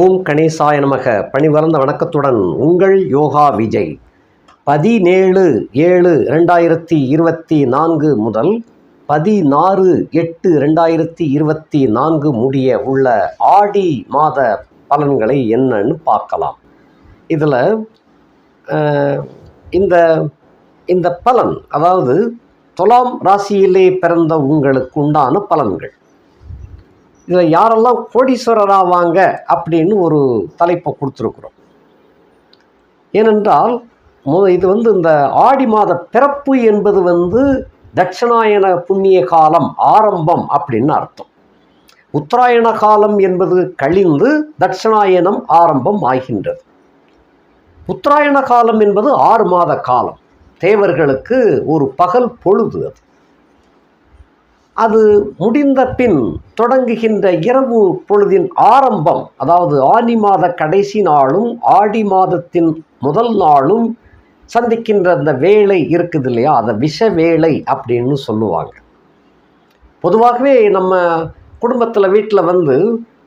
ஓம் கணேசாய நமக. பணிவரந்த வணக்கத்துடன் உங்கள் யோகா விஜய். பதினேழு ஏழு ரெண்டாயிரத்தி இருபத்தி நான்கு முதல் பதினாறு எட்டு ரெண்டாயிரத்தி இருபத்தி நான்கு முடிய உள்ள ஆடி மாத பலன்களை என்னன்னு பார்க்கலாம். இதில் இந்த இந்த பலன் அதாவது துலாம் ராசியிலே பிறந்த உங்களுக்கு உண்டான பலன்கள். இதில் யாரெல்லாம் கோடீஸ்வரராவாங்க அப்படின்னு ஒரு தலைப்பை கொடுத்துருக்குறோம். ஏனென்றால் மு இது வந்து இந்த ஆடி மாத பிறப்பு என்பது வந்து தட்சிணாயன புண்ணிய காலம் ஆரம்பம் அப்படின்னு அர்த்தம். உத்தராயண காலம் என்பது கழிந்து தட்சிணாயனம் ஆரம்பம் ஆகின்றது. உத்தராயண காலம் என்பது ஆறு மாத காலம். தேவர்களுக்கு ஒரு பகல் பொழுது அது. அது முடிந்த பின் தொடங்குகின்ற இரவு பொழுதின் ஆரம்பம் அதாவது ஆனி மாத கடைசி நாளும் ஆடி மாதத்தின் முதல் நாளும் சந்திக்கின்ற அந்த வேலை இருக்குது இல்லையா? அதை விஷ வேலை அப்படின்னு சொல்லுவாங்க. பொதுவாகவே நம்ம குடும்பத்தில் வீட்டில் வந்து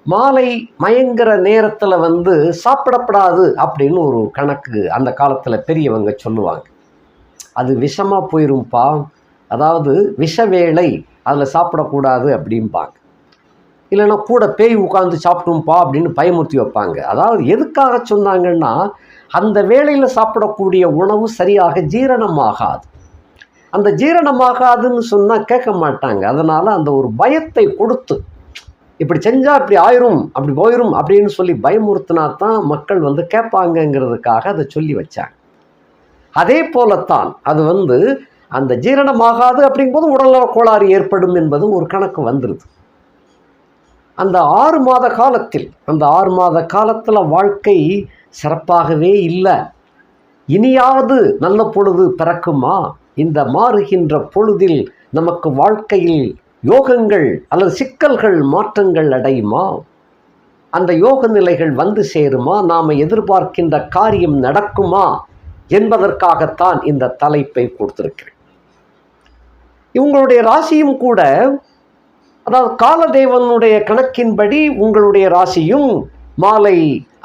மாலை மயங்கிற நேரத்தில் வந்து சாப்பிடப்படாது அப்படின்னு ஒரு கணக்கு அந்த காலத்தில் பெரியவங்க சொல்லுவாங்க. அது விஷமாக போயிரும்ப்பா அதாவது விஷ வேலை அதில் சாப்பிடக்கூடாது அப்படிம்பாங்க. இல்லைன்னா கூட பேய் உட்காந்து சாப்பிட்டும்பா அப்படின்னு பயமுறுத்தி வைப்பாங்க. அதாவது எதுக்காக சொன்னாங்கன்னா அந்த வேளையில் சாப்பிடக்கூடிய உணவு சரியாக ஜீரணமாகாது. அந்த ஜீரணமாகாதுன்னு சொன்னால் கேட்க மாட்டாங்க. அதனால் அந்த ஒரு பயத்தை கொடுத்து இப்படி செஞ்சால் இப்படி ஆயிரும் அப்படி போயிரும் அப்படின்னு சொல்லி பயமுறுத்தினா தான் மக்கள் வந்து கேட்பாங்கங்கிறதுக்காக அதை சொல்லி வச்சாங்க. அதே போலத்தான் அது வந்து அந்த ஜீரணமாகாது அப்படிங்கும்போது உடல்நல கோளாறு ஏற்படும் என்பது ஒரு கணக்கு வந்துடுது அந்த ஆறு மாத காலத்தில் அந்த ஆறு மாத காலத்தில் வாழ்க்கை சிறப்பாகவே இல்லை. இனியாவது நல்ல பொழுது பிறக்குமா? இந்த மாறுகின்ற பொழுதில் நமக்கு வாழ்க்கையில் யோகங்கள் அல்லது சிக்கல்கள் மாற்றங்கள் அடையுமா? அந்த யோக நிலைகள் வந்து சேருமா? நாம் எதிர்பார்க்கின்ற காரியம் நடக்குமா? என்பதற்காகத்தான் இந்த தலைப்பை கொடுத்திருக்கிறேன். இவங்களுடைய ராசியும் கூட அதாவது காலதேவனுடைய கணக்கின்படி உங்களுடைய ராசியும் மாலை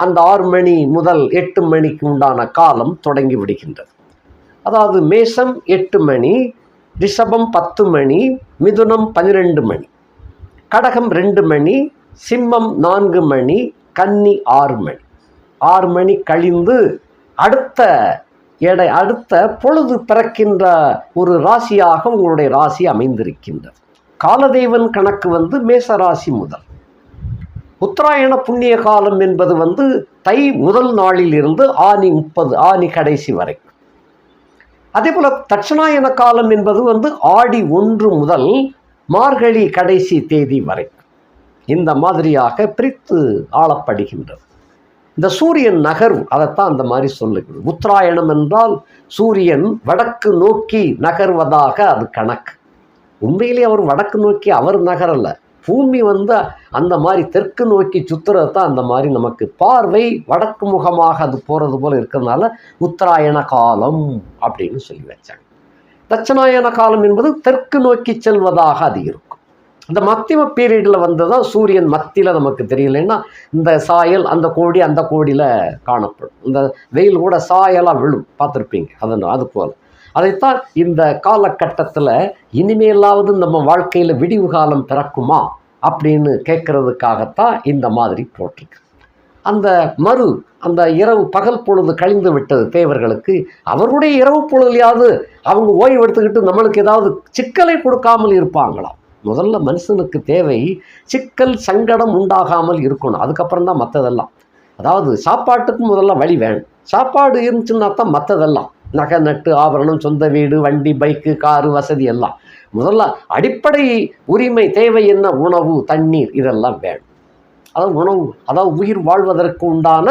அந்த ஆறு மணி முதல் எட்டு மணிக்கு உண்டான காலம் தொடங்கி விடுகின்றது. அதாவது மேஷம் எட்டு மணி ரிஷபம் பத்து மணி மிதுனம் பன்னிரெண்டு மணி கடகம் ரெண்டு மணி சிம்மம் நான்கு மணி கன்னி ஆறு மணி. ஆறு மணி கழிந்து அடுத்த எடை அடுத்த பொழுது பிறக்கின்ற ஒரு ராசியாக உங்களுடைய ராசி அமைந்திருக்கின்றது. காலதேவன் கணக்கு வந்து மேச ராசி முதல். உத்தராயண புண்ணிய காலம் என்பது வந்து தை முதல் நாளில் இருந்து ஆனி முப்பது ஆனி கடைசி வரை. அதே போல தட்சிணாயன காலம் என்பது வந்து ஆடி ஒன்று முதல் மார்கழி கடைசி தேதி வரை. இந்த மாதிரியாக பிரித்து ஆளப்படுகின்றது. இந்த சூரியன் நகர்வு அதைத்தான் அந்த மாதிரி சொல்லுகிறது. உத்தராயணம் என்றால் சூரியன் வடக்கு நோக்கி நகர்வதாக அது கணக்கு. உண்மையிலே அவர் வடக்கு நோக்கி அவர் நகரல்ல பூமி வந்து அந்த மாதிரி தெற்கு நோக்கி சுத்துறது தான் அந்த மாதிரி நமக்கு பார்வை வடக்கு முகமாக அது போகிறது போல் இருக்கிறதுனால உத்தராயண காலம் அப்படின்னு சொல்லி வச்சாங்க. தட்சணாயன காலம் என்பது தெற்கு நோக்கி செல்வதாக அது இருக்கும். இந்த மத்தியம பீரியடில் வந்து தான் சூரியன் மத்தியில் நமக்கு தெரியலன்னா இந்த சாயல் அந்த கோடி அந்த கோடியில் காணப்படும். இந்த வெயில் கூட சாயலாக விழும். பார்த்துருப்பீங்க. அது அது போல். அதைத்தான் இந்த காலகட்டத்தில் இனிமேலாவது நம்ம வாழ்க்கையில் விடிவு காலம் பிறக்குமா அப்படின்னு கேட்குறதுக்காகத்தான் இந்த மாதிரி போட்டிருக்கு. அந்த மறு அந்த இரவு பகல் பொழுது கழிந்து விட்டது தேவர்களுக்கு அவருடைய இரவு பொழுதுலையாவது அவங்க ஓய்வு எடுத்துக்கிட்டு நம்மளுக்கு ஏதாவது சிக்கலை கொடுக்காமல் இருப்பாங்களாம் முதல்ல மனுஷனுக்கு தேவை சிக்கல் சங்கடம் உண்டாகாமல் இருக்கணும். அதுக்கப்புறம் தான் மற்றதெல்லாம் அதாவது சாப்பாட்டுக்கு முதல்ல வழி வேணும். சாப்பாடு இருந்துச்சுன்னா தான் மற்றதெல்லாம் நகை நட்டு ஆபரணம் சொந்த வீடு வண்டி பைக்கு காரு வசதி எல்லாம். முதல்ல அடிப்படை உரிமை தேவை என்ன? உணவு தண்ணீர் இதெல்லாம் வேணும். அதாவது உணவு அதாவது உயிர் வாழ்வதற்கு உண்டான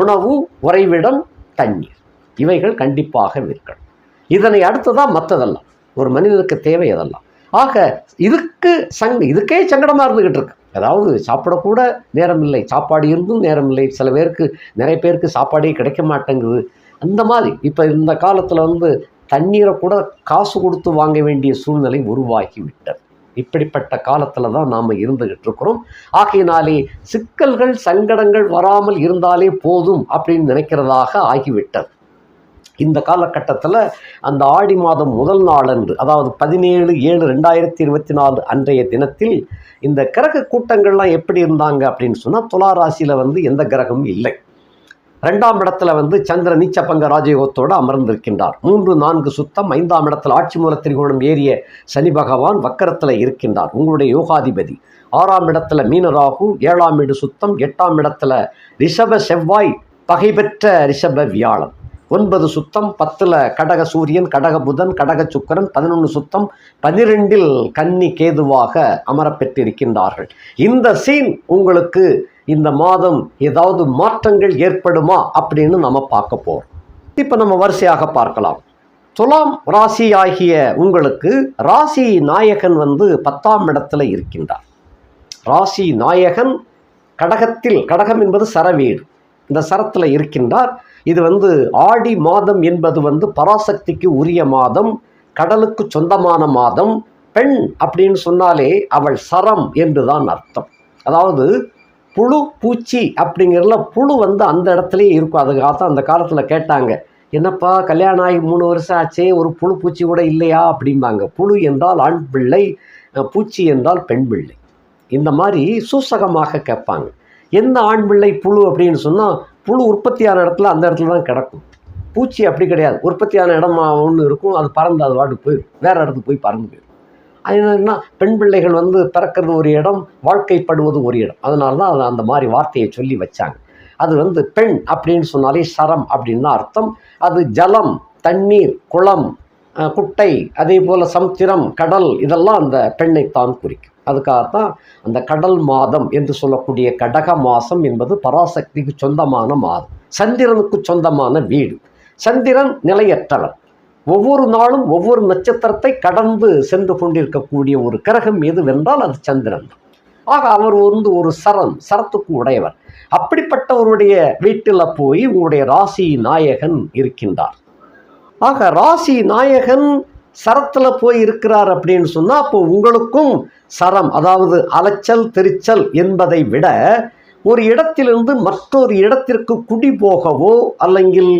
உணவு உறைவிடம் தண்ணீர். இவைகள் கண்டிப்பாக இருக்கணும். இதனை அடுத்ததான் மற்றதெல்லாம் ஒரு மனிதனுக்கு தேவை அதெல்லாம். ஆக இதுக்கு சங் இதுக்கே சங்கடமாக இருந்துக்கிட்டு இருக்கு. அதாவது சாப்பிடக்கூட நேரம் இல்லை சாப்பாடு இருந்தும் நேரம் இல்லை சில பேருக்கு நிறைய பேருக்கு சாப்பாடே கிடைக்க மாட்டேங்குது. அந்த மாதிரி இப்போ இந்த காலத்தில் வந்து தண்ணீரை கூட காசு கொடுத்து வாங்க வேண்டிய சூழ்நிலை உருவாகி விட்டது இப்படிப்பட்ட காலத்தில் தான் நாம் இருந்துகிட்டு இருக்கிறோம். ஆகையினாலே சிக்கல்கள் சங்கடங்கள் வராமல் இருந்தாலே போதும் அப்படின்னு நினைக்கிறதாக ஆகிவிட்டது. இந்த காலகட்டத்தில் அந்த ஆடி மாதம் முதல் நாளன்று அதாவது பதினேழு ஏழு ரெண்டாயிரத்தி இருபத்தி நாலு அன்றைய தினத்தில் இந்த கிரக கூட்டங்கள்லாம் எப்படி இருந்தாங்க அப்படின்னு சொன்னால் துலா ராசியில் வந்து எந்த கிரகமும் இல்லை. ரெண்டாம் இடத்துல வந்து சந்திர நீச்சப்பங்க ராஜயோகத்தோடு அமர்ந்திருக்கின்றார். மூன்று நான்கு சுத்தம் ஐந்தாம் இடத்தில் ஆட்சி மூல திரிகோணம் ஏறிய சனி பகவான் வக்கரத்தில் இருக்கின்றார் உங்களுடைய யோகாதிபதி. ஆறாம் இடத்துல மீனராகு ஏழாம் இடு சுத்தம் எட்டாம் இடத்துல ரிஷப செவ்வாய் பகைபெற்ற ரிஷப வியாழன். ஒன்பது சுத்தம் பத்தில் கடக சூரியன் கடக புதன் கடக சுக்கரன் பதினொன்று சுத்தம் பன்னிரெண்டில் கன்னி கேதுவாக அமரப்பெற்றிருக்கின்றார்கள். இந்த சீன் உங்களுக்கு இந்த மாதம் ஏதாவது மாற்றங்கள் ஏற்படுமா அப்படின்னு நம்ம பார்க்க போகிறோம் இப்போ நம்ம வரிசையாக பார்க்கலாம். துலாம் ராசி ஆகிய உங்களுக்கு ராசி நாயகன் வந்து பத்தாம் இடத்துல இருக்கின்றார். ராசி நாயகன் கடகத்தில் கடகம் என்பது சரவீடு. இந்த சரத்தில் இருக்கின்றார். இது வந்து ஆடி மாதம் என்பது வந்து பராசக்திக்கு உரிய மாதம் கடலுக்கு சொந்தமான மாதம் பெண் அப்படின்னு சொன்னாலே அவள் சரம் என்று தான் அர்த்தம். அதாவது புழு பூச்சி அப்படிங்கிறதுல புழு வந்து அந்த இடத்துலையே இருக்கும். அதுக்காக தான் அந்த காலத்தில் கேட்டாங்க. என்னப்பா கல்யாணம் ஆகி மூணு வருஷம் ஆச்சே ஒரு புழு பூச்சி கூட இல்லையா அப்படிம்பாங்க. புழு என்றால் ஆண் பிள்ளை பூச்சி என்றால் பெண் பிள்ளை. இந்த மாதிரி சூசகமாக கேட்பாங்க. எந்த ஆண் பிள்ளை புழு அப்படின்னு சொன்னால் புழு உற்பத்தியான இடத்துல அந்த இடத்துல தான் கிடக்கும். பூச்சி அப்படி கிடையாது. உற்பத்தியான இடம் ஒன்று இருக்கும். அது பறந்து அது வாட்டு போயிடும் வேறு இடத்துக்கு போய் பறந்து போயிடும் அது என்னன்னா பெண் பிள்ளைகள் வந்து பிறக்கிறது ஒரு இடம் வாழ்க்கைப்படுவது ஒரு இடம். அதனால தான் அது அந்த மாதிரி வார்த்தையை சொல்லி வச்சாங்க. அது வந்து பெண் அப்படின்னு சொன்னாலே சரம் அப்படின்னு அர்த்தம். அது ஜலம் தண்ணீர் குளம் குட்டை அதே போல் சமுத்திரம் கடல் இதெல்லாம் அந்த பெண்ணைத்தான் குறிக்கும். அதுக்காகத்தான் அந்த கடல் மாதம் என்று சொல்லக்கூடிய கடக மாதம் என்பது பராசக்திக்கு சொந்தமான மாதம். சந்திரனுக்கு சொந்தமான வீடு. சந்திரன் நிலையற்றவர் ஒவ்வொரு நாளும் ஒவ்வொரு நட்சத்திரத்தை கடந்து சென்று கொண்டிருக்கக்கூடிய ஒரு கிரகம் எதுவென்றால் அது சந்திரன் ஆக அவர் வந்து ஒரு சரம் சரத்துக்கு உடையவர். அப்படிப்பட்டவருடைய வீட்டில் போய் உங்களுடைய ராசி நாயகன் இருக்கின்றார். ஆக ராசி நாயகன் சரத்தில் போய் இருக்கிறார் அப்படின்னு சொன்னால் அப்போ உங்களுக்கும் சரம் அதாவது அலைச்சல் தெரிச்சல் என்பதை விட ஒரு இடத்திலிருந்து மற்றொரு இடத்திற்கு குடி போகவோ அல்லங்கில்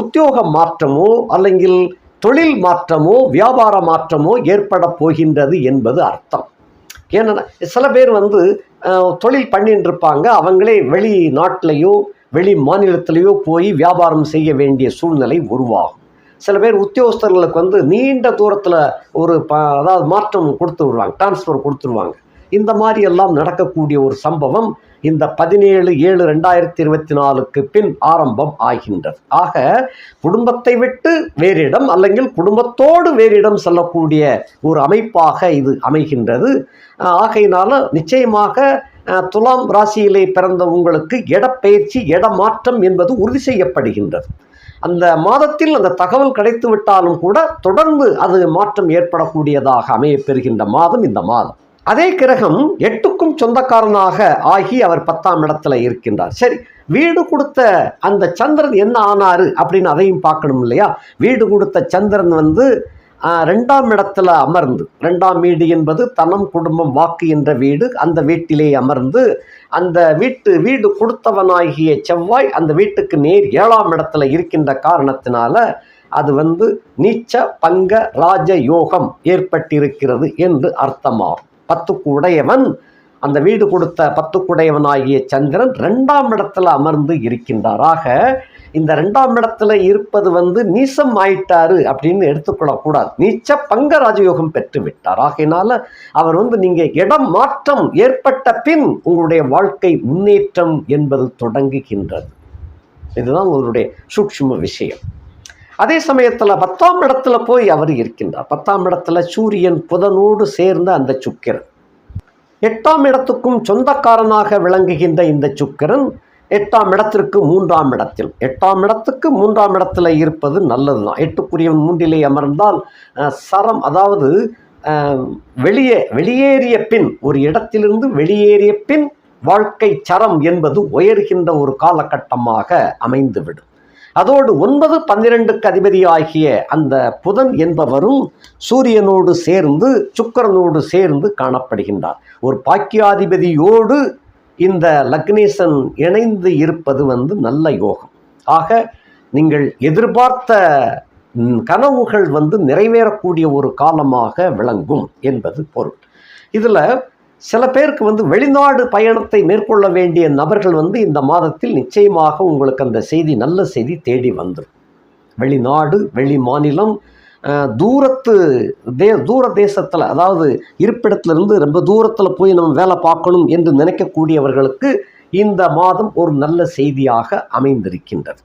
உத்தியோக மாற்றமோ அல்லங்கில் தொழில் மாற்றமோ வியாபார மாற்றமோ ஏற்பட போகின்றது என்பது அர்த்தம். ஏன்னா சில பேர் வந்து தொழில் பண்ணிட்டு இருப்பாங்க அவங்களே வெளி நாட்டிலையோ வெளி மாநிலத்திலேயோ போய் வியாபாரம் செய்ய வேண்டிய சூழ்நிலை உருவாகும். சில பேர் உத்தியோகஸ்தர்களுக்கு வந்து நீண்ட தூரத்தில் ஒரு ப அதாவது மாற்றம் கொடுத்து விடுவாங்க டிரான்ஸ்ஃபர் கொடுத்துருவாங்க இந்த மாதிரி எல்லாம் நடக்கக்கூடிய ஒரு சம்பவம் இந்த பதினேழு ஏழு ரெண்டாயிரத்தி இருபத்தி நாலுக்கு பின் ஆரம்பம் ஆகின்றது. ஆக குடும்பத்தை விட்டு வேறிடம் அல்லங்கில் குடும்பத்தோடு வேறிடம் செல்லக்கூடிய ஒரு அமைப்பாக இது அமைகின்றது. ஆகையினால நிச்சயமாக துலாம் ராசியிலே பிறந்த உங்களுக்கு இடப்பெயர்ச்சி இடமாற்றம் என்பது உறுதி செய்யப்படுகின்றது. அந்த மாதத்தில் அந்த தகவல் கிடைத்து விட்டாலும் கூட தொடர்ந்து அது மாற்றம் ஏற்படக்கூடியதாக அமையப்பெறுகின்ற மாதம் இந்த மாதம். அதே கிரகம் எட்டுக்கும் சொந்தக்காரனாக ஆகி அவர் பத்தாம் இடத்துல இருக்கின்றார். சரி வீடு கொடுத்த அந்த சந்திரன் என்ன ஆனாரு அப்படின்னு அதையும் பார்க்கணும் இல்லையா? வீடு கொடுத்த சந்திரன் வந்து ரெண்டாம் இடத்துல அமர்ந்து ரெண்டாம் வீடு என்பது தனம் குடும்பம் வாக்கு என்ற வீடு. அந்த வீட்டிலே அமர்ந்து அந்த வீட்டு வீடு கொடுத்தவனாகிய செவ்வாய் அந்த வீட்டுக்கு நேர் ஏழாம் இடத்துல இருக்கின்ற காரணத்தினால அது வந்து நீச்ச பங்க ராஜ யோகம் ஏற்பட்டிருக்கிறது என்று அர்த்தமாகும். பத்துக்குடையவன் அந்த வீடு கொடுத்த பத்துக்குடையவனாகிய சந்திரன் ரெண்டாம் இடத்துல அமர்ந்து இருக்கின்றாராக இந்த ரெண்டாம் இடத்துல இருப்பது வந்து நீசம் ஆயிட்டாரு அப்படின்னு எடுத்துக்கொள்ளக்கூடாது நீச்ச பங்க ராஜயோகம் பெற்று விட்டார். ஆகையினால அவர் வந்து நீங்க இடம் மாற்றம் ஏற்பட்ட பின் உங்களுடைய வாழ்க்கை முன்னேற்றம் என்பது தொடங்குகின்றது. இதுதான் உங்களுடைய சூட்சும விஷயம். அதே சமயத்தில் பத்தாம் இடத்துல போய் அவர் இருக்கின்றார். பத்தாம் இடத்துல சூரியன் புதனோடு சேர்ந்த அந்த சுக்கிரன். எட்டாம் இடத்துக்கும் சொந்தக்காரனாக விளங்குகின்ற இந்த சுக்கிரன் எட்டாம் இடத்திற்கு மூன்றாம் இடத்தில். எட்டாம் இடத்துக்கு மூன்றாம் இடத்துல இருப்பது நல்லதுதான். எட்டுக்குரியவன் மூன்றிலே அமர்ந்தால் சரம் அதாவது வெளியே வெளியேறிய பின் ஒரு இடத்திலிருந்து வெளியேறிய பின் வாழ்க்கை சரம் என்பது உயர்கின்ற ஒரு காலகட்டமாக அமைந்துவிடும். அதோடு ஒன்பது பன்னிரெண்டுக்கு அதிபதியாகிய அந்த புதன் என்பவரும் சூரியனோடு சேர்ந்து சுக்கரனோடு சேர்ந்து காணப்படுகின்றார். ஒரு பாக்கியாதிபதியோடு இந்த லக்னேசன் இணைந்து இருப்பது வந்து நல்ல யோகம். ஆக நீங்கள் எதிர்பார்த்த கனவுகள் வந்து நிறைவேறக்கூடிய ஒரு காலமாக விளங்கும் என்பது பொருள். இதில் சில பேருக்கு வந்து வெளிநாடு பயணத்தை மேற்கொள்ள வேண்டிய நபர்கள் வந்து இந்த மாதத்தில் நிச்சயமாக உங்களுக்கு அந்த செய்தி நல்ல செய்தி தேடி வந்துடும் வெளிநாடு வெளி மாநிலம் தூரத்து தே தூர தேசத்தில் அதாவது இருப்பிடத்திலிருந்து ரொம்ப தூரத்தில் போய் நம்ம வேலை பார்க்கணும் என்று நினைக்கக்கூடியவர்களுக்கு இந்த மாதம் ஒரு நல்ல செய்தியாக அமைந்திருக்கின்றது.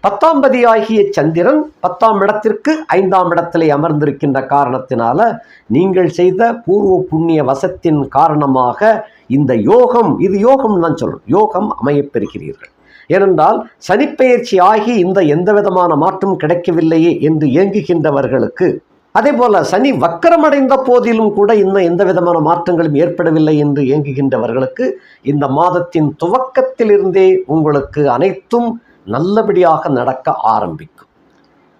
பத்தாம் பதியாகிய சந்திரன் பத்தாம் இடத்திற்கு ஐந்தாம் இடத்திலே அமர்ந்திருக்கின்ற காரணத்தினால நீங்கள் செய்த பூர்வ புண்ணிய வசத்தின் காரணமாக இந்த யோகம் இது யோகம் தான் சொல்லணும் யோகம் அமையப்பெறுகிறீர்கள் ஏனென்றால் சனிப்பெயர்ச்சி ஆகி இந்த எந்த விதமான மாற்றம் கிடைக்கவில்லையே என்று ஏங்குகின்றவர்களுக்கு. அதே போல சனி வக்கரமடைந்த போதிலும் கூட இன்னும் எந்த விதமான மாற்றங்களும் ஏற்படவில்லை என்று ஏங்குகின்றவர்களுக்கு இந்த மாதத்தின் துவக்கத்திலிருந்தே உங்களுக்கு அனைத்தும் நல்லபடியாக நடக்க ஆரம்பிக்கும்.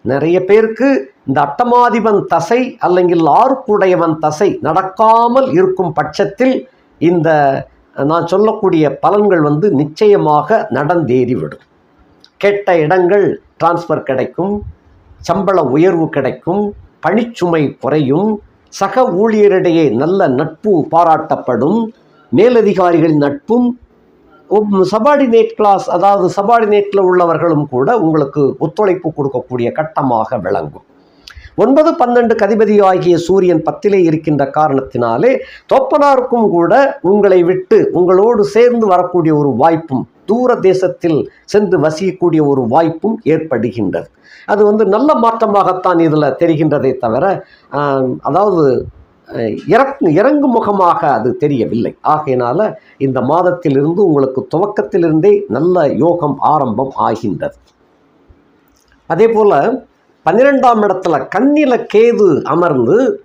நிறைய பேருக்கு இந்த அட்டமாதிபன் தசை அல்லங்கில் ஆறுக்குடையவன் தசை நடக்காமல் இருக்கும் பட்சத்தில் இந்த நான் சொல்லக்கூடிய பலன்கள் வந்து நிச்சயமாக நடந்தேறிவிடும். கெட்ட இடங்கள் டிரான்ஸ்ஃபர் கிடைக்கும் சம்பள உயர்வு கிடைக்கும் பணிச்சுமை குறையும் சக ஊழியரிடையே நல்ல நட்பு பாராட்டப்படும் மேலதிகாரிகளின் நட்பும் சபார்டினேட் கிளாஸ் அதாவது சபார்டினேட்டில் உள்ளவர்களும் கூட உங்களுக்கு ஒத்துழைப்பு கொடுக்கக்கூடிய கட்டமாக விளங்கும். ஒன்பது பன்னெண்டு கதிபதி ஆகிய சூரியன் பத்திலே இருக்கின்ற காரணத்தினாலே தோப்பனாருக்கும் கூட உங்களை விட்டு உங்களோடு சேர்ந்து வரக்கூடிய ஒரு வாய்ப்பும் தூர தேசத்தில் சென்று வசிக்கக்கூடிய ஒரு வாய்ப்பும் ஏற்படுகின்றது. அது வந்து நல்ல மாற்றமாகத்தான் இதில் தெரிகின்றதே தவிர அதாவது இறக்கு இறங்கு முகமாக அது தெரியவில்லை. ஆகையினால இந்த மாதத்திலிருந்து உங்களுக்கு துவக்கத்திலிருந்தே நல்ல யோகம் ஆரம்பம் ஆகின்றது. அதே போல் பன்னிரெண்டாம் இடத்துல கண்ணில கேது அமர்ந்து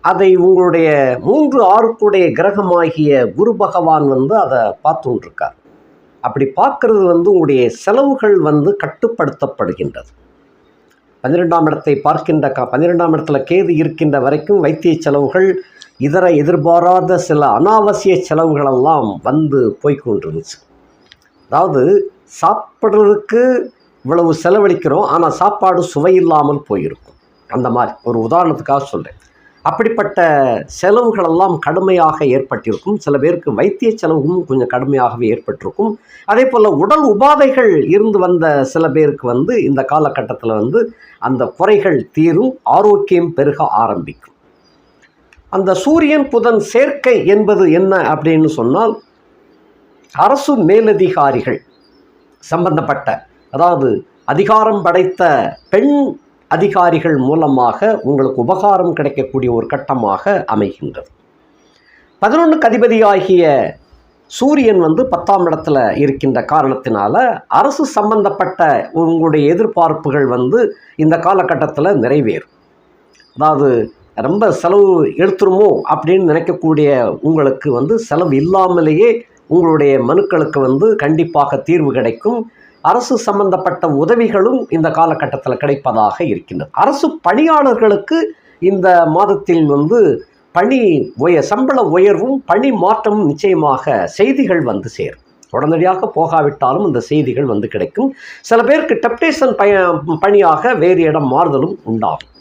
அதை உங்களுடைய மூன்று ஆறுக்குடைய கிரகமாகிய குரு பகவான் வந்து அதை பார்த்துட்டு அப்படி பார்க்கறது வந்து உங்களுடைய செலவுகள் வந்து கட்டுப்படுத்தப்படுகின்றது. பன்னிரெண்டாம் இடத்தை பார்க்கின்ற கா பன்னிரெண்டாம் இடத்துல கேது இருக்கின்ற வரைக்கும் வைத்திய செலவுகள் இதர எதிர்பாராத சில அனாவசிய செலவுகளெல்லாம் வந்து போய்கொண்டிருந்துச்சு அதாவது சாப்பிட்றதுக்கு இவ்வளவு செலவழிக்கிறோம் ஆனால் சாப்பாடு சுவையில்லாமல் போயிருக்கும். அந்த மாதிரி ஒரு உதாரணத்துக்காக சொல்கிறேன் அப்படிப்பட்ட செலவுகளெல்லாம் கடுமையாக ஏற்பட்டிருக்கும். சில பேருக்கு வைத்திய செலவும் கொஞ்சம் கடுமையாகவே ஏற்பட்டிருக்கும். அதே போல் உடல் உபாதைகள் இருந்து வந்த சில பேருக்கு வந்து இந்த காலகட்டத்தில் வந்து அந்த குறைகள் தீரும் ஆரோக்கியம் பெருக ஆரம்பிக்கும். அந்த சூரியன் புதன் சேர்க்கை என்பது என்ன அப்படின்னு சொன்னால் அரசு மேலதிகாரிகள் சம்பந்தப்பட்ட அதாவது அதிகாரம் படைத்த பெண் அதிகாரிகள் மூலமாக உங்களுக்கு உபகாரம் கிடைக்கக்கூடிய ஒரு கட்டமாக அமைகின்றது. பதினொன்றுக்கு அதிபதியாகிய சூரியன் வந்து பத்தாம் இடத்துல இருக்கின்ற காரணத்தினால அரசு சம்பந்தப்பட்ட உங்களுடைய எதிர்பார்ப்புகள் வந்து இந்த காலகட்டத்தில் நிறைவேறும். அதாவது ரொம்ப செலவு எடுத்துருமோ அப்படின்னு நினைக்கக்கூடிய உங்களுக்கு வந்து செலவு இல்லாமலேயே உங்களுடைய மனுக்களுக்கு வந்து கண்டிப்பாக தீர்வு கிடைக்கும். அரசு சம்பந்தப்பட்ட உதவிகளும் இந்த காலகட்டத்தில் கிடைப்பதாக இருக்கின்றது. அரசு பணியாளர்களுக்கு இந்த மாதத்தில் வந்து பணி உய சம்பள உயர்வும் பணி மாற்றமும் நிச்சயமாக செய்திகள் வந்து சேரும். உடனடியாக போகாவிட்டாலும் இந்த செய்திகள் வந்து கிடைக்கும். சில பேருக்கு டெப்டேஷன் பய பணியாக வேறு இடம் மாறுதலும் உண்டாகும்.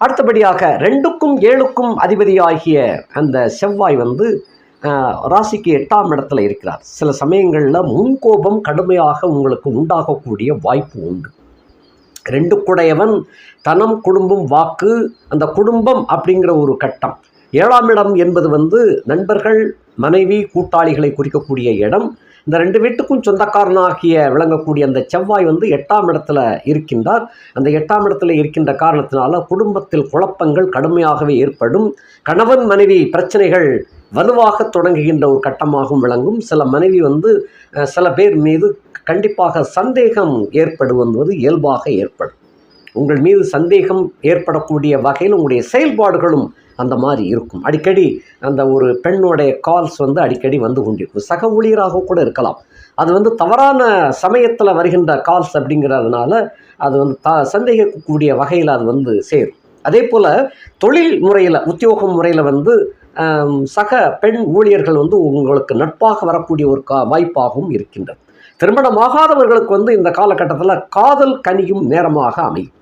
அடுத்தபடியாக ரெண்டுக்கும் ஏழுக்கும் அதிபதியாகிய அந்த செவ்வாய் வந்து ராசிக்கு எட்டாம் இடத்துல இருக்கிறார். சில சமயங்களில் முன்கோபம் கடுமையாக உங்களுக்கு உண்டாகக்கூடிய வாய்ப்பு உண்டு. ரெண்டு குடையவன் தனம் குடும்பம் வாக்கு அந்த குடும்பம் அப்படிங்கிற ஒரு கட்டம். ஏழாம் இடம் என்பது வந்து நண்பர்கள் மனைவி கூட்டாளிகளை குறிக்கக்கூடிய இடம். இந்த ரெண்டு வீட்டுக்கும் சொந்தக்காரனாகிய விளங்கக்கூடிய அந்த செவ்வாய் வந்து எட்டாம் இடத்துல இருக்கின்றார். அந்த எட்டாம் இடத்துல இருக்கின்ற காரணத்தினால குடும்பத்தில் குழப்பங்கள் கடுமையாகவே ஏற்படும். கணவன் மனைவி பிரச்சனைகள் வலுவாக தொடங்குகின்ற ஒரு கட்டமாகவும் விளங்கும். சில மனைவி வந்து சில பேர் மீது கண்டிப்பாக சந்தேகம் ஏற்படுவது இயல்பாக ஏற்படும். உங்கள் மீது சந்தேகம் ஏற்படக்கூடிய வகையில் உங்களுடைய செயல்பாடுகளும் அந்த மாதிரி இருக்கும். அடிக்கடி அந்த ஒரு பெண்ணுடைய கால்ஸ் வந்து அடிக்கடி வந்து கொண்டிருக்கும். சக ஊழியராக கூட இருக்கலாம். அது வந்து தவறான சமயத்தில் வருகின்ற கால்ஸ் அப்படிங்கிறதுனால அது வந்து த சந்தேகிக்கக்கூடிய வகையில் அது வந்து சேரும். அதே போல் தொழில் முறையில் உத்தியோகம் முறையில் வந்து சக பெண் ஊழியர்கள் வந்து உங்களுக்கு நட்பாக வரக்கூடிய ஒரு கா வாய்ப்பாகவும் இருக்கின்றது. திருமணமாகாதவர்களுக்கு வந்து இந்த காலகட்டத்தில் காதல் கனியும் நேரமாக அமையும்.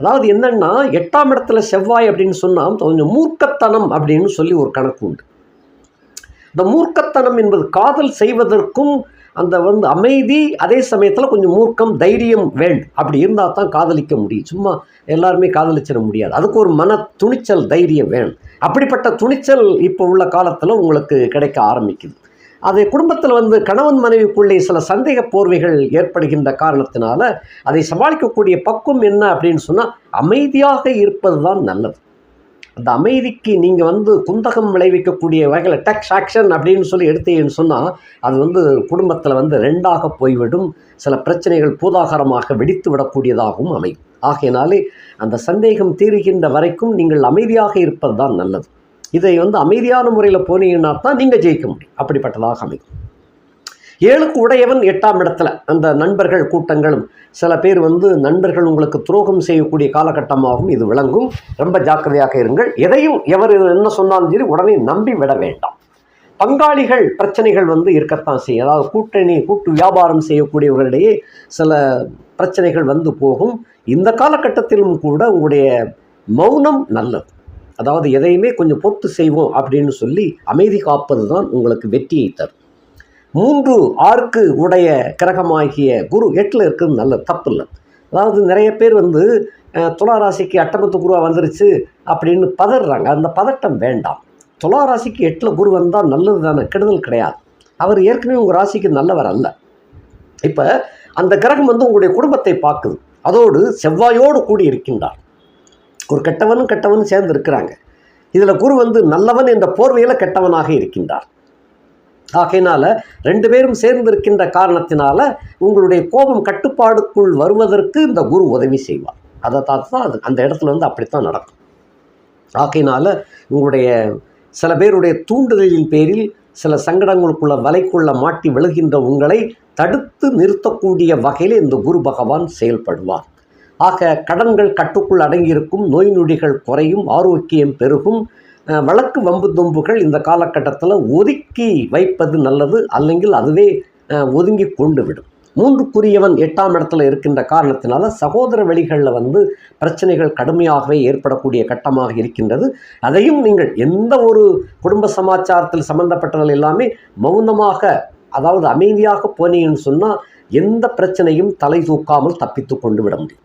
அதாவது என்னென்னா எட்டாம் இடத்துல செவ்வாய் அப்படின்னு சொன்னால் கொஞ்சம் மூர்க்கத்தனம் அப்படின்னு சொல்லி ஒரு கணக்கு உண்டு. இந்த மூர்க்கத்தனம் என்பது காதல் செய்வதற்கும் அந்த வந்து அமைதி அதே சமயத்தில் கொஞ்சம் மூர்க்கம் தைரியம் வேண்டும். அப்படி இருந்தால் தான் காதலிக்க முடியும். சும்மா எல்லாருமே காதலிச்சிட முடியாது. அதுக்கு ஒரு மன துணிச்சல் தைரியம் வேணும். அப்படிப்பட்ட துணிச்சல் இப்போ உள்ள காலத்தில் உங்களுக்கு கிடைக்க ஆரம்பிக்குது. அது குடும்பத்தில் வந்து கணவன் மனைவிக்குள்ளே சில சந்தேக போர்வைகள் ஏற்படுகின்ற காரணத்தினால அதை சமாளிக்கக்கூடிய பக்குவம் என்ன அப்படின்னு சொன்னால் அமைதியாக இருப்பது தான் நல்லது. அந்த அமைதிக்கு நீங்கள் வந்து குந்தகம் விளைவிக்கக்கூடிய வகையில் டெக்ஸ் ஆக்ஷன் அப்படின்னு சொல்லி எடுத்தீங்கன்னு சொன்னால் அது வந்து குடும்பத்தில் வந்து ரெண்டாக போய்விடும். சில பிரச்சனைகள் பூதாகரமாக வெடித்து விடக்கூடியதாகவும் அமையும். ஆகையினாலே அந்த சந்தேகம் தீருகின்ற வரைக்கும் நீங்கள் அமைதியாக இருப்பது தான் நல்லது. இதை வந்து அமைதியான முறையில் போனீங்கன்னா தான் நீங்கள் ஜெயிக்க முடியும். அப்படிப்பட்டதாக அமைக்கும் ஏழுக்கு உடையவன் எட்டாம் இடத்துல அந்த நண்பர்கள் கூட்டங்களும் சில பேர் வந்து நண்பர்கள் உங்களுக்கு துரோகம் செய்யக்கூடிய காலகட்டமாகவும் இது விளங்கும். ரொம்ப ஜாக்கிரதையாக இருங்கள். எதையும் எவர் என்ன சொன்னாலும் சரி உடனே நம்பி விட வேண்டாம். பங்காளிகள் பிரச்சனைகள் வந்து இருக்கத்தான் செய்யும். அதாவது கூட்டணி கூட்டு வியாபாரம் செய்யக்கூடியவர்களிடையே சில பிரச்சனைகள் வந்து போகும். இந்த காலகட்டத்திலும் கூட உங்களுடைய மௌனம் நல்லது. அதாவது எதையுமே கொஞ்சம் பொறுத்து செய்வோம் அப்படின்னு சொல்லி அமைதி காப்பது தான் உங்களுக்கு வெற்றியை தரும். மூன்று ஆர்க்கு உடைய கிரகமாகிய குரு எட்டில் இருக்கிறது நல்ல தப்பு இல்லை. அதாவது நிறைய பேர் வந்து துளாராசிக்கு ராசிக்கு அட்டமத்து குருவா வந்துருச்சு அப்படின்னு பதறாங்க. அந்த பதட்டம் வேண்டாம். துளாராசிக்கு எட்டில் குரு வந்தால் நல்லது தானே கெடுதல் கிடையாது. அவர் ஏற்கனவே உங்கள் ராசிக்கு நல்லவர் அல்ல. இப்போ அந்த கிரகம் வந்து உங்களுடைய குடும்பத்தை பார்க்குது அதோடு செவ்வாயோடு கூடி இருக்கின்றார் ஒரு கெட்டவனும் கெட்டவனும் சேர்ந்து இருக்கிறாங்க இதில் குரு வந்து நல்லவன் என்ற போர்வையில் கெட்டவனாக இருக்கின்றார். ஆகையினால் ரெண்டு பேரும் சேர்ந்து இருக்கின்ற காரணத்தினால உங்களுடைய கோபம் கட்டுப்பாடுக்குள் வருவதற்கு இந்த குரு உதவி செய்வார். அதை தான் தான் அது அந்த இடத்துல வந்து அப்படித்தான் நடக்கும். ஆகையினால உங்களுடைய சில பேருடைய தூண்டுதலின் பேரில் சில சங்கடங்களுக்குள்ள வலைக்குள்ள மாட்டி விழுகின்ற உங்களை தடுத்து நிறுத்தக்கூடிய வகையில் இந்த குரு பகவான் செயல்படுவார். ஆக கடன்கள் கட்டுக்குள் அடங்கியிருக்கும் நோய் நொடிகள் குறையும் ஆரோக்கியம் பெருகும் அஹ், வழக்கு வம்பு தும்புகள் இந்த காலகட்டத்தில் ஒதுக்கி வைப்பது நல்லது അല്ലെങ്കിൽ அதுவே அஹ், ஒதுங்கி கொண்டு விடும் மூன்றுக்குரியவன் எட்டாம் இடத்துல இருக்கின்ற காரணத்தினால சகோதர வழிகளில் வந்து பிரச்சனைகள் கடுமையாகவே ஏற்படக்கூடிய கட்டமாக இருக்கின்றது அதையும் நீங்கள் எந்த ஒரு குடும்ப சமாச்சாரத்தில் சம்பந்தப்பட்டவர்கள் எல்லாமே மௌனமாக அதாவது அமைதியாக போனீங்கன்னு சொன்னால் எந்த பிரச்சனையும் தலை தூக்காமல் தப்பித்து கொண்டு விட முடியும் அஹ்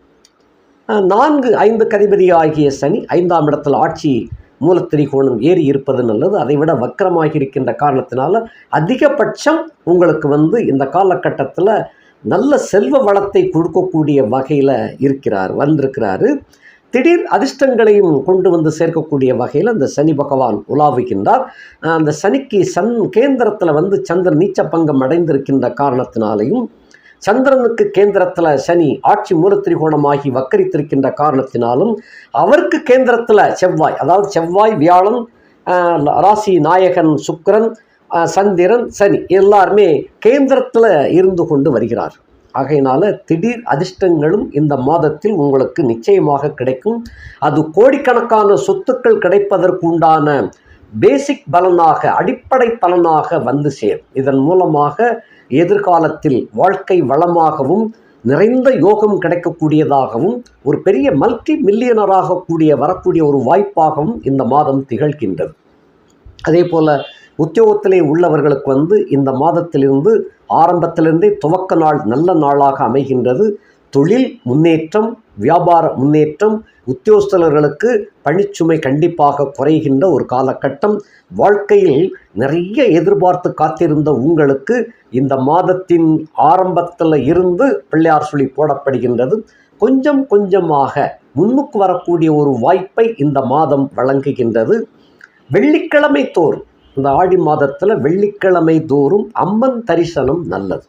நான்கு ஐந்து கதிபதி ஆகிய சனி ஐந்தாம் இடத்தில் ஆட்சி மூலத்திரிகோணம் ஏறி இருப்பது நல்லது. அதை விட வக்கரமாகி இருக்கின்ற காரணத்தினால அதிகபட்சம் உங்களுக்கு வந்து இந்த காலகட்டத்தில் நல்ல செல்வ வளத்தை கொடுக்கக்கூடிய வகையில் இருக்கிறார் வந்திருக்கிறாரு. திடீர் அதிர்ஷ்டங்களையும் கொண்டு வந்து சேர்க்கக்கூடிய வகையில் அந்த சனி பகவான் உலாவுகின்றார். அந்த சனிக்கு சன் கேந்திரத்தில் வந்து சந்திரன் நீச்ச பங்கம் அடைந்திருக்கின்ற காரணத்தினாலையும் சந்திரனுக்கு கேந்திரத்தில் சனி ஆட்சி மூலத்திரிகோணமாகி வக்கரித்திருக்கின்ற காரணத்தினாலும் அவருக்கு கேந்திரத்தில் செவ்வாய் அதாவது செவ்வாய் வியாழன் ராசி நாயகன் சுக்கரன் சந்திரன் சனி எல்லாருமே கேந்திரத்தில் இருந்து கொண்டு வருகிறார். ஆகையினால திடீர் அதிர்ஷ்டங்களும் இந்த மாதத்தில் உங்களுக்கு நிச்சயமாக கிடைக்கும். அது கோடிக்கணக்கான சொத்துக்கள் கிடைப்பதற்குண்டான பேசிக் பலனாக அடிப்படை பலனாக வந்து சேரும். இதன் மூலமாக எதிர்காலத்தில் வாழ்க்கை வளமாகவும் நிறைந்த யோகம் கிடைக்கக்கூடியதாகவும் ஒரு பெரிய மல்டி மில்லியனராக கூடிய வரக்கூடிய ஒரு வாய்ப்பாகவும் இந்த மாதம் திகழ்கின்றது. அதே போல் உத்தியோகத்திலே உள்ளவர்களுக்கு வந்து இந்த மாதத்திலிருந்து ஆரம்பத்திலிருந்தே துவக்க நாள் நல்ல நாளாக அமைகின்றது. தொழில் முன்னேற்றம் வியாபார முன்னேற்றம் உத்தியோகஸ்தலர்களுக்கு பணிச்சுமை கண்டிப்பாக குறைகின்ற ஒரு காலகட்டம். வாழ்க்கையில் நிறைய எதிர்பார்த்து காத்திருந்த உங்களுக்கு இந்த மாதத்தின் ஆரம்பத்தில் இருந்து பிள்ளையார் சொல்லி போடப்படுகின்றது. கொஞ்சம் கொஞ்சமாக முன்னுக்கு வரக்கூடிய ஒரு வாய்ப்பை இந்த மாதம் வழங்குகின்றது. வெள்ளிக்கிழமை தோறும் இந்த ஆடி மாதத்தில் வெள்ளிக்கிழமை தோறும் அம்மன் தரிசனம் நல்லது.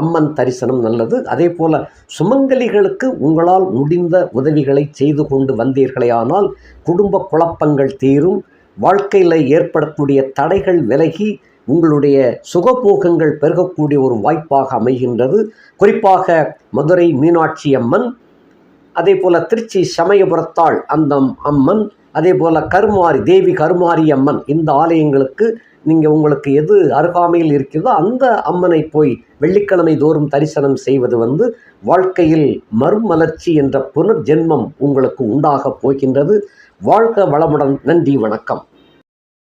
அம்மன் தரிசனம் நல்லது. அதே போல சுமங்கலிகளுக்கு உங்களால் முடிந்த உதவிகளை செய்து கொண்டு வந்தீர்களேயானால் குடும்ப குழப்பங்கள் தீரும். வாழ்க்கையில் ஏற்படக்கூடிய தடைகள் விலகி உங்களுடைய சுகபோகங்கள் பெருகக்கூடிய ஒரு வாய்ப்பாக அமைகின்றது. குறிப்பாக மதுரை மீனாட்சி அம்மன் அதே போல திருச்சி சமயபுரத்தாள் அந்த அம்மன் அதே போல கருமாரி தேவி கருமாரி அம்மன் இந்த ஆலயங்களுக்கு நீங்கள் உங்களுக்கு எது அருகாமையில் இருக்கிறதோ அந்த அம்மனை போய் வெள்ளிக்கிழமை தோறும் தரிசனம் செய்வது வந்து வாழ்க்கையில் மறுமலர்ச்சி என்ற புனர்ஜென்மம் உங்களுக்கு உண்டாகப் போகின்றது. வாழ்க வளமுடன். நன்றி வணக்கம்.